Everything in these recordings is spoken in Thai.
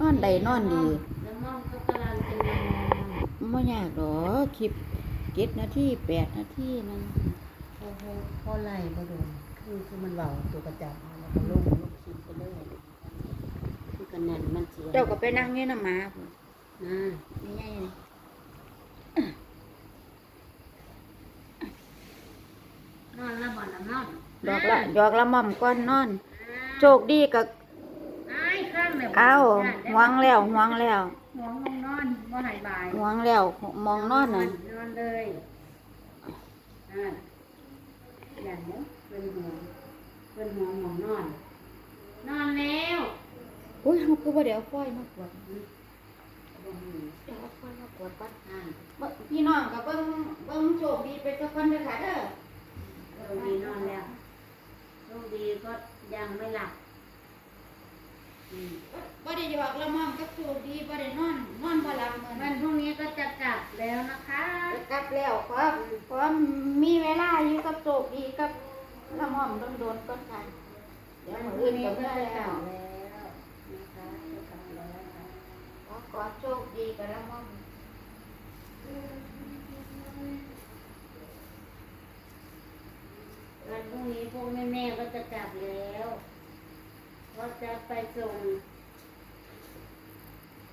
นอนใดนอนดีแล้วมองก็กำลังจะนอนไม่ยากหรอกคลิปเจ็ดนาทีแปดนาทีนั่นพอพอพอไหลบ่โดนคือคือมันเบาตัวกระจับเอาแล้วก็ลงลงคิดไปเลยคือกันแน่นมันเสียเจ้าก็ไปนั่งเนี่ยน้ำหมาพุ่นนะนี่ไงนี่นอนแล้วบ่น้ำนอนดอกละดอกละหม่อมก้อนนอน โชคดีกับไอ้ายข้างเลยเอ้าหวงแล้วหวงแล้วหวงมองนอนบ่หายบายหวงแล้วมองนอนน่ะนอนเลยอ่าอย่างนี้เป็นหัวเป็นหัวหมองนอน นอนแล้วอุ้ยเขาคือว่าเดี๋ยวค่อยมากวดเดี๋ยวเอาค่อยมากวดก่อนอ่าเบิ่งพี่น้องกับเบิ้งเบิ้งโชคดีไปสักคนเด้อค่ะเด้อโชคดีนอนแล้วโชคดีก็ยังไม่หลับอืมบ่ ได้หยอกละหม่อมกับโชคดีบ่ได้นอนนอนบ่หลับเหมือนวันพรุ่งนี้ก็จะกลับแล้วนะคะ กลับแล้วครับเพราะมีเวลาอยู่กับโชคดีกับละหม่อมโดนๆก่อนค่ะเดี๋ยวมื้ออื่นก็ก็เมื่อจะกแล้ลัวบแล้วนะคะจะกลับแล้วค่ะขอขอโชคดีกับละหม่อมวันพรุ่งนี้พวกแม่ๆก็จะกลับแล้วก็จะไปส่ง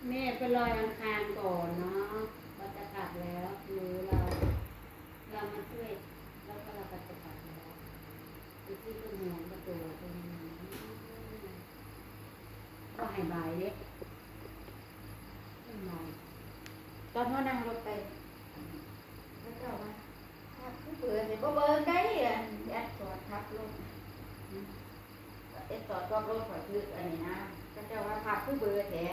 แม่ไปลอยอังคารก่อนเนาะก็จะกลับแล้วหรือเราเรามาช่วยแล้วก็เราก็จะกลับแล้วไปที่ต้นหัวประตูตรงนี้ก็ให้บายเด็กต้นไม้ตอนเขานั่งรถไปแล้วเจ้าว่าถ้าผู้เบื่อสิบ่เบิ่งได้อันแอดสอดทับลงเอ็ดต่อตัวรถขอซื้ออันนี้นะก็จะว่าพักผู้เบื่อแท้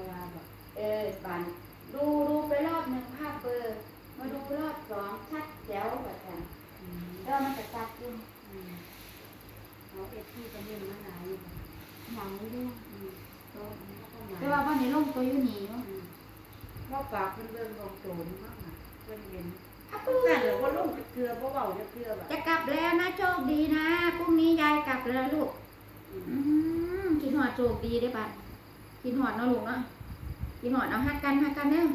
เพราะว่าแบบเออบันดูดูไปรอบหนึ่งภาพเบอร์ มาดูรอบสองชัดแจ๋วแบบนั้นอืมแล้วมันจะชัดอยู่อืมเอาเอ็ดที่จะเล่นมาหลายอยู่หนังอยู่อืมโต๊ะมันก็มาแต่ว่าวันนี้ลงตัวอยู่นี่อยู่อืมว่าปากเพิ่นเบิ่งของโจรมากน่ะเพิ่นเห็นอะเพิ่นสั่นแล้วบ่ลงจะเกลือบ่เว้าจะเกลือแบบจะกลับแล้วนะโชคดีนะพรุ่งนี้ยายกลับแล้วลูกอืมอืมกินหอดโชคดีได้อบัด กินหอดเนาะลูกเนาะกินหอดเอาฮักกันฮักกันเด้อ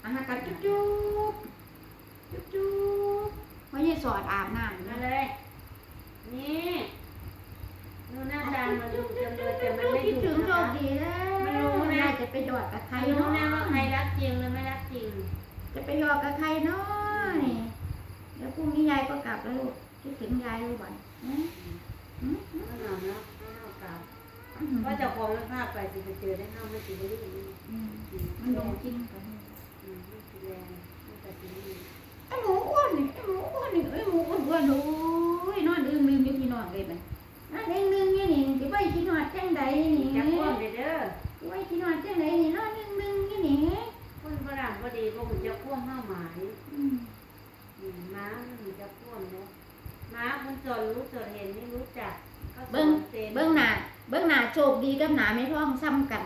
เอาฮักกันจุ๊บจุ๊บจุ๊บจุ๊บเพราะยายสอดอาบน้ำมานะเลย นี่ดูหน้าตามันดูจังเลยแต่มันไม่คิดดุถึงโชนะคดีแล้วไม่รู้นะยายจะไปหยอดกับใครไม่รู้เนาะนะว่าใครรักจริงหรือไม่รักจริงจะไปหยอดกับใครเนาะนี่เดี๋ยวพรุ่งนี้ยายก็กลับแล้วลูกคิดถึงยายลูกบ่อนนะอืมอืม ก็นอนเนาะ ว่าเจะของมันพาไปสิไปเจอได้ห้ามไม่สิบ่ได้ยินอืมอืมมันลงจริงกันอืมไม่สิแรงไม่แต่สินี่ไอ้หมูอ้วนนี่ไอ้หมูอ้วนนี่ไอ้หมูอ้วนอ้วนโอ้ยนอนลืมลืมอยู่พี่น้องเลยมันนั่นเองลืมอยู่นี่สิไปกินหอดจังใดนี่จักพ่วงเด้อเด้อสิไปกินหอดจังใดนี่นอนลืมลืมอยู่นี่คนฝรั่งก็ดีก็หุ่นจะพ่วงห้าหมายอืมอืมม้ามันหุ่นจะพ่วงเนาะม้าคนจนรู้จนเห็นไม่รู้จักก็สเบิ้องนเซนเบิ้งหน้า เบิ้งหน้าโชคดีกับหน้าไม่ท้องซ้ำกัน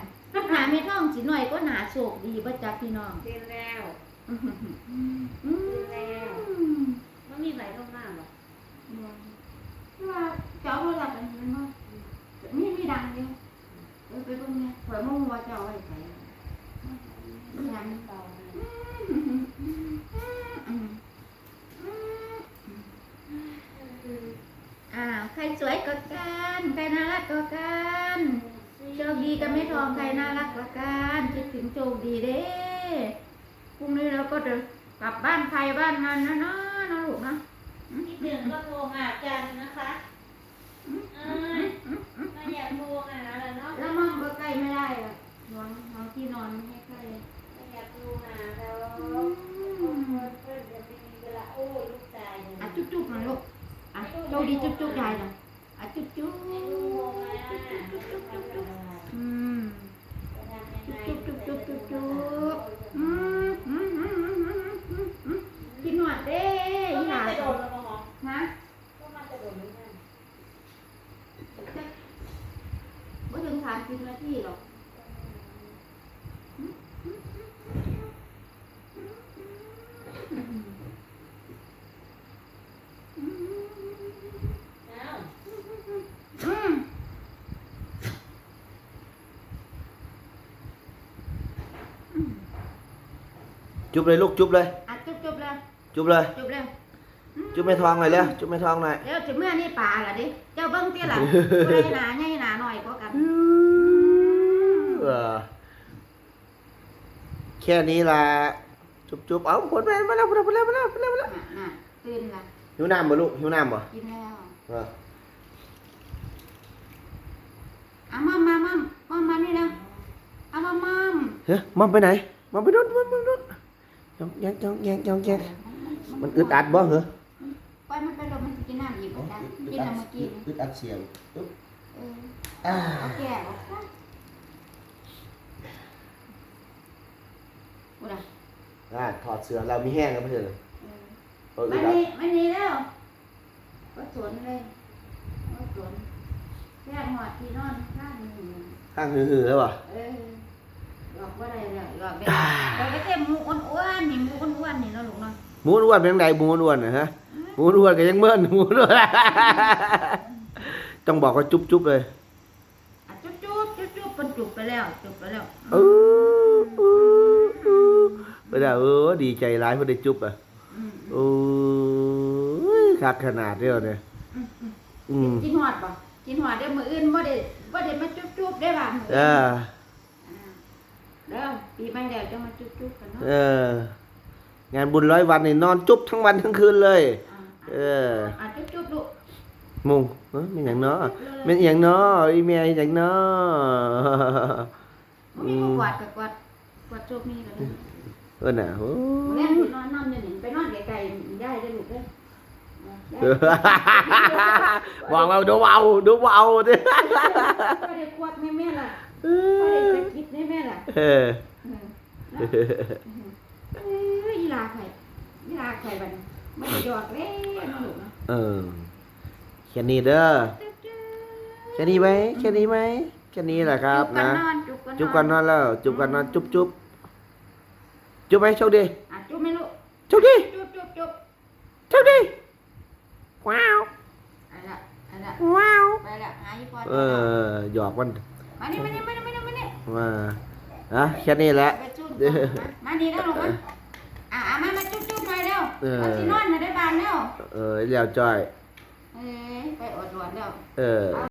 หน้าไม่ท้องสิหน่อยก็หน้าโชคดีบ่จักพี่น้องเซนแล้วอืมอืมอืมมันมีใบเข้ามาหรอว่าเจ้าโทรศัพท์อันนี้มันมีมีดังอยู่เออไปเบิ่งเนี่ยข่อยมุ่งว่าเจ้าเอาไว้ใส่มีดังเบาเลยอืมอืมอืมอืมอ่าใครสวยกว่ากันใครน่ารักกว่ากันโชคดี กับไม่ทองใครน่ารักกว่ากันคิดถึงโชคดีเด้พรุ่งนี้เราก็จะกลับบ้านใครบ้านมันนะเนาะนะลูกนะคิดถึงก็โทรหากันนะคะเอ้ยไม่อยากโทรหาแล้วเนาะแล้วมองก็ใกล้ไม่ได้อะหวังหวังที่นอนไม่ให้ใกล้ไม่อยากโทรหาแล้วคนเพื่อนจะไม่มีเวลาโอ้ยลูกชายเนี่ยอะจุ๊บจุ๊บหน่อยลูกอะโชคดีจุ๊บจุ๊บยายหน่อยอะจุ๊บจุ๊บ ไม่รู้โทรมาจุ๊บจุ๊บจุ๊บจุ๊บจุ๊บจุ๊บ อืม จะทำยังไง จุ๊บจุ๊บจุ๊บจุ๊บจุ๊บอืมอืมอืมอืมอืมอืมอืมกินหนวดเด้ ก็ อีห มัน ลา จะโดนแล้วหมอ ฮะ ก็มันจะโดนหรือไง ไม่ถึงสามสิบนาทีหรอก จุ๊บเลยลูกจุ๊บเลย อะจุ๊บจุ๊บเลยจุ๊บเลย จุ๊บเลยจุ๊บไม่ทองหน่อยเร็วจุ๊บไม่ทองหน่อยเดี๋ยวจะเมื่อนี่ป่าล่ะดิเจ้าเบิ้งเตี้ยล่ะผู้ใดหนาใหญ่หนาหน่อยก็กันเออแค่นี้ละจุ๊บจุ๊บเอ้าผลไปมาแล้วมาแล้วมาแล้วมาแล้วมาแล้วมาแล้วน่ะน่ะตื่นล่ะหิวน้ำบ่ลูกหิวน้ำบ่กินแล้วเอออะมัมมามัมมัมมานี่นะเอามามัมเฮ้ยมัมไปไหนมัมไปนู่นมัมไปนู่น จองแยงจองแยงจองแยงมันอึดอัดบ่เหรอปล่อยมันไปลมมันสิกินน้ำอีกเหมือนกันกินแล้วเมื่อกี้อึดอัดเสียงปึ๊บเอออ่าเอาแก่ออกซะอุดะอ่าถอดเสื้อเรามีแห้งกันไม่ใช่เหรอเออเอออึไม่ดอัดนี่ไม่นี่แล้วก็สวนเลยก็สวนแค่หอดที่นอนข้างหนึ่งข้างหือๆแล้วบ่เออหลอกว่าได้เลยหลอกไป อ้วนๆนี่เนาะลูกเนาะหมูอ้วนเป็นจังไดหมูอ้วนนะฮะหมูอ้วนก็ยังเมื่อนหมูอ้วน ต้องบอกว่าจุ๊บจุ๊บเลยอะจุ๊บจุ๊บจุ๊บจุ๊บเป็นจุ๊บไปแล้วจุ๊บไปแล้วเออเออเออไปแล้วเออดีใจร้ายเพื่อได้จุ๊บอะอืมโอ้ยคักขนาดเดียวเนี่ยอืมอืมอืมกินหอดป่ะกินหอดเดี๋ยวมืออื่นบ่ได้บ่ได้มาจุ๊บจุ๊บได้ป่ะมื้อเออื่นออ่าเด้อปีใหม่แล้วจะมาจุ๊บจุ๊บกันเนาะ เออ งานบุญร้อยวันนี่นอนจุ๊บทั้งวันทั้งคืนเลยอ่าเอออะจุ๊บจุ๊บลูกมุงเอ้ยเป็นอย่างเนาะเป็นอย่างเนาะอีเมียอย่างเนาะบ่มีผู้กวาดกับกวาดกวาดจุ๊บนี่กันเด้อเออน่ะโอ้มื้อแรกยสินอนนอนอยู่นี่ไปนอนไกลๆได้เด้อลูกเด้อเออบอกเราดูเอาดูเอาดิก็ได้ควดแม่แม่ล่ะก็ได้สะกิดแม่แม่ล่ะเออเออเอ้ยอี ลาไข่อีลาไข่บัดนี้มันหยอดแล้วนะลูกเนาะเออแค่นี้เด้อแค่นี้ไหมแค่นี้ไหมแค่นี้แหละครับนะ จุบกันนอนจุบกันนอนแล้วจุบกันนอนจุบจุบจุบไหมโชคดีอะจุบไหม่ลูกโชคดีจุบจุบจุบโชคดีว้าวเอาละเอาละว้าวไปละหาอีปอนเออหยอกมันมานี่มานี่มานี่มานี่มานี่มาอะแค่นี้แหละ ไปจุบก่อนมามานี่แล้วลูกมา อะเอามามาจุบจุบหน่อยเร็วเออมาสินอนน่ะได้บานแล้วเออแล้วจ้อย เอ้ยไปอดหลวนแล้ว เออ